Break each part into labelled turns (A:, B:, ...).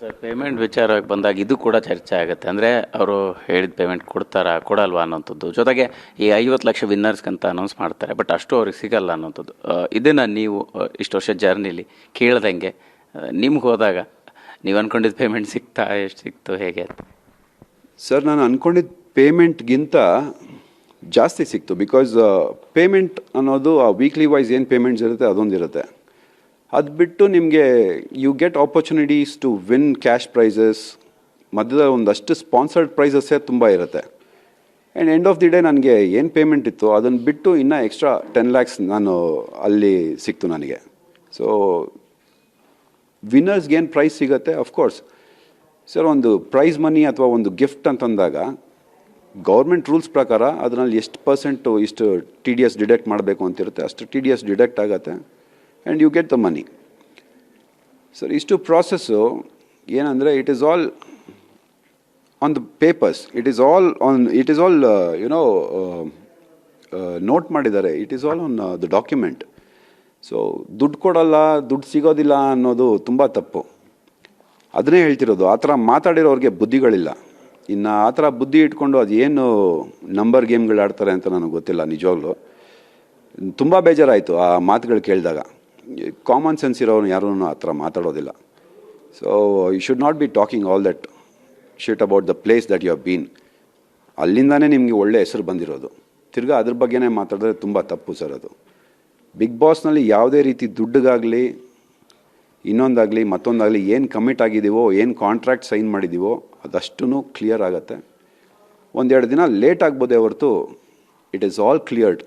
A: Sir payment ವಿಚಾರವಾಗಿ ಬಂದಾಗ ಇದು ಕೂಡ ಚರ್ಚೆ ಆಗುತ್ತೆ. ಅಂದರೆ ಅವರು ಹೇಳಿದ ಪೇಮೆಂಟ್ ಕೊಡ್ತಾರಾ, ಕೊಡಲ್ವಾ ಅನ್ನೋಂಥದ್ದು. ಜೊತೆಗೆ ಈ ಐವತ್ತು ಲಕ್ಷ ವಿನ್ನರ್ಸ್ಗಂತ ಅನೌನ್ಸ್ ಮಾಡ್ತಾರೆ ಬಟ್ ಅಷ್ಟು ಅವ್ರಿಗೆ ಸಿಗಲ್ಲ ಅನ್ನೋಂಥದ್ದು. ಇದನ್ನು ನೀವು ಇಷ್ಟು ವರ್ಷ ಜರ್ನಿಲಿ ಕೇಳ್ದಂಗೆ ನಿಮ್ಗೆ ಹೋದಾಗ ನೀವು ಅಂದ್ಕೊಂಡಿದ್ದ ಪೇಮೆಂಟ್ ಸಿಗ್ತಾ, ಎಷ್ಟು ಸಿಕ್ತು ಹೇಗೆ?
B: ಸರ್ ನಾನು ಅನ್ಕೊಂಡಿದ್ದ ಪೇಮೆಂಟ್ಗಿಂತ ಜಾಸ್ತಿ ಸಿಕ್ತು ಬಿಕಾಸ್ ಪೇಮೆಂಟ್ ಅನ್ನೋದು, ಆ ವೀಕ್ಲಿ ವೈಸ್ ಏನು ಪೇಮೆಂಟ್ಸ್ ಇರುತ್ತೆ, ಅದೊಂದಿರುತ್ತೆ. ಅದು ಬಿಟ್ಟು ನಿಮಗೆ you get opportunities to win cash prizes ಮಧ್ಯದ ಒಂದಷ್ಟು ಸ್ಪಾನ್ಸರ್ಡ್ ಪ್ರೈಸಸ್ಸೇ ತುಂಬ ಇರುತ್ತೆ. And end of the day ನನಗೆ ಏನು ಪೇಮೆಂಟ್ ಇತ್ತು ಅದನ್ನು ಬಿಟ್ಟು ಇನ್ನೂ ಎಕ್ಸ್ಟ್ರಾ ಟೆನ್ ಲ್ಯಾಕ್ಸ್ ನಾನು ಅಲ್ಲಿ ಸಿಕ್ತು ನನಗೆ. ಸೊ ವಿನ್ನರ್ಸ್ಗೆ ಏನು ಪ್ರೈಸ್ ಸಿಗುತ್ತೆ? ಅಫ್ಕೋರ್ಸ್ ಸರ್ ಒಂದು ಪ್ರೈಸ್ ಮನಿ ಅಥವಾ ಒಂದು ಗಿಫ್ಟ್ ಅಂತಂದಾಗ ಗೌರ್ಮೆಂಟ್ ರೂಲ್ಸ್ ಪ್ರಕಾರ ಅದರಲ್ಲಿ ಎಷ್ಟು ಪರ್ಸೆಂಟು ಇಷ್ಟು ಟಿ ಡಿ ಎಸ್ ಡಿಡಕ್ಟ್ ಮಾಡಬೇಕು ಅಂತಿರುತ್ತೆ? ಅಷ್ಟು ಟಿ ಡಿ ಎಸ್ ಡಿಡಕ್ಟ್ ಆಗುತ್ತೆ. And you get the money sir ಇಷ್ಟು ಪ್ರಾಸೆಸ್ಸು ಏನಂದರೆ it is all on the papers it is all on it is all you know note ಮಾಡಿದ್ದಾರೆ. It is all on the document so ದುಡ್ಡು ಕೊಡಲ್ಲ, ದುಡ್ಡು ಸಿಗೋದಿಲ್ಲ ಅನ್ನೋದು ತುಂಬ ತಪ್ಪು. ಅದನ್ನೇ ಹೇಳ್ತಿರೋದು, ಆ ಥರ ಮಾತಾಡಿರೋರಿಗೆ ಬುದ್ಧಿಗಳಿಲ್ಲ. ಇನ್ನು ಆ ಥರ ಬುದ್ಧಿ ಇಟ್ಕೊಂಡು ಅದು ಏನು ನಂಬರ್ ಗೇಮ್ಗಳು ಆಡ್ತಾರೆ ಅಂತ ನನಗೆ ಗೊತ್ತಿಲ್ಲ ನಿಜವಾಗ್ಲೂ. ತುಂಬ ಬೇಜಾರಾಯಿತು ಆ ಮಾತುಗಳು ಕೇಳಿದಾಗ. ಕಾಮನ್ ಸೆನ್ಸ್ ಇರೋನು ಯಾರೂ ಆ ಥರ ಮಾತಾಡೋದಿಲ್ಲ. So you should not be talking all that shit about the place that you have been ಅಲ್ಲಿಂದಾನೇ ನಿಮಗೆ ಒಳ್ಳೆ ಹೆಸರು ಬಂದಿರೋದು. ತಿರ್ಗಾ ಅದ್ರ ಬಗ್ಗೆನೇ ಮಾತಾಡಿದ್ರೆ ತುಂಬ ತಪ್ಪು ಸರ್ ಅದು. ಬಿಗ್ ಬಾಸ್ನಲ್ಲಿ ಯಾವುದೇ ರೀತಿ ದುಡ್ಡಿಗಾಗಲಿ, ಇನ್ನೊಂದಾಗಲಿ, ಮತ್ತೊಂದಾಗಲಿ ಏನು ಕಮಿಟ್ ಆಗಿದ್ದೀವೋ ಏನು ಕಾಂಟ್ರಾಕ್ಟ್ ಸೈನ್ ಮಾಡಿದ್ದೀವೋ ಅದಷ್ಟು ಕ್ಲಿಯರ್ ಆಗುತ್ತೆ. ಒಂದೆರಡು ದಿನ ಲೇಟ್ ಆಗ್ಬೋದೇ ಹೊರತು ಇಟ್ ಈಸ್ ಆಲ್ ಕ್ಲಿಯರ್ಡ್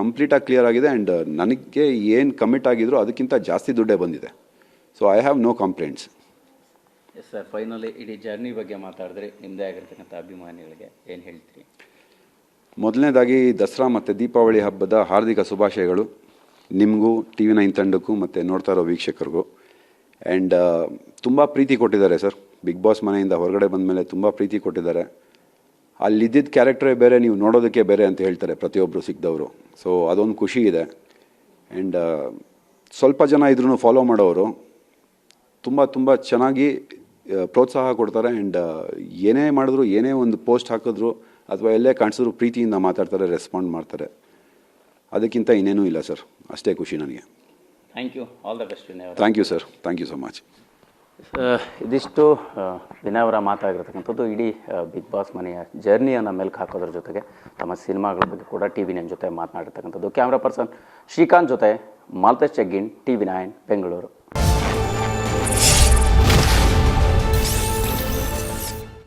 B: ಕಂಪ್ಲೀಟಾಗಿ ಕ್ಲಿಯರ್ ಆಗಿದೆ ಆ್ಯಂಡ್ ನನಗೆ ಏನು ಕಮಿಟ್ ಆಗಿದ್ರು ಅದಕ್ಕಿಂತ ಜಾಸ್ತಿ ದುಡ್ಡೇ ಬಂದಿದೆ. So I have no complaints
A: yes sir finally ಇಡೀ ಜರ್ನಿ ಬಗ್ಗೆ ಮಾತಾಡಿದ್ರೆ ನಿಮ್ಮದೇ ಆಗಿರ್ತಕ್ಕಂಥ ಅಭಿಮಾನಿಗಳಿಗೆ ಏನು ಹೇಳ್ತೀರಿ?
B: ಮೊದಲನೇದಾಗಿ ದಸರಾ ಮತ್ತು ದೀಪಾವಳಿ ಹಬ್ಬದ ಹಾರ್ದಿಕ ಶುಭಾಶಯಗಳು. ನಿಮಗೂ ಟಿ ವಿ ನೈನ್ ತಂಡಕ್ಕೂ ಮತ್ತು ನೋಡ್ತಾ ಇರೋ ವೀಕ್ಷಕರಿಗೂ. ಆ್ಯಂಡ್ ತುಂಬ ಪ್ರೀತಿ ಕೊಟ್ಟಿದ್ದಾರೆ ಸರ್ ಬಿಗ್ ಬಾಸ್ ಮನೆಯಿಂದ ಹೊರಗಡೆ ಬಂದ ಮೇಲೆ ತುಂಬ ಪ್ರೀತಿ ಕೊಟ್ಟಿದ್ದಾರೆ. ಅಲ್ಲಿದ್ದಿದ್ದ ಕ್ಯಾರೆಕ್ಟ್ರೇ ಬೇರೆ ನೀವು ನೋಡೋದಕ್ಕೆ ಬೇರೆ ಅಂತ ಹೇಳ್ತಾರೆ ಪ್ರತಿಯೊಬ್ಬರು ಸಿಕ್ಕಿದವರು ಸೊ ಅದೊಂದು ಖುಷಿ ಇದೆ. ಆ್ಯಂಡ್ ಸ್ವಲ್ಪ ಜನ ಇದ್ರೂ ಫಾಲೋ ಮಾಡೋರು. ತುಂಬ ತುಂಬ ಚೆನ್ನಾಗಿ ಪ್ರೋತ್ಸಾಹ ಕೊಡ್ತಾರೆ. ಆ್ಯಂಡ್ ಏನೇ ಮಾಡಿದ್ರು ಏನೇ ಒಂದು ಪೋಸ್ಟ್ ಹಾಕಿದ್ರು ಅಥವಾ ಎಲ್ಲೇ ಕಾಣಿಸಿದ್ರು ಪ್ರೀತಿಯಿಂದ ಮಾತಾಡ್ತಾರೆ ರೆಸ್ಪಾಂಡ್ ಮಾಡ್ತಾರೆ. ಅದಕ್ಕಿಂತ ಇನ್ನೇನೂ ಇಲ್ಲ ಸರ್ ಅಷ್ಟೇ ಖುಷಿ ನನಗೆ.
A: Thank you all the best.
B: Thank you sir thank you so much
A: ಇದಿಷ್ಟು ವಿನಯ್ ಅವರ ಮಾತಾಗಿರ್ತಕ್ಕಂಥದ್ದು ಇಡೀ ಬಿಗ್ ಬಾಸ್ ಮನೆಯ ಜರ್ನಿಯನ್ನು ಮೆಲ್ಕು ಹಾಕೋದ್ರ ಜೊತೆಗೆ ತಮ್ಮ ಸಿನಿಮಾಗಳ ಬಗ್ಗೆ ಕೂಡ ಟಿ ವಿ ನೈನ್ ಜೊತೆ ಮಾತನಾಡಿರ್ತಕ್ಕಂಥದ್ದು. ಕ್ಯಾಮ್ರಾ ಪರ್ಸನ್ ಶ್ರೀಕಾಂತ್ ಜೊತೆ Malatesh Cheggin T V nine Bengaluru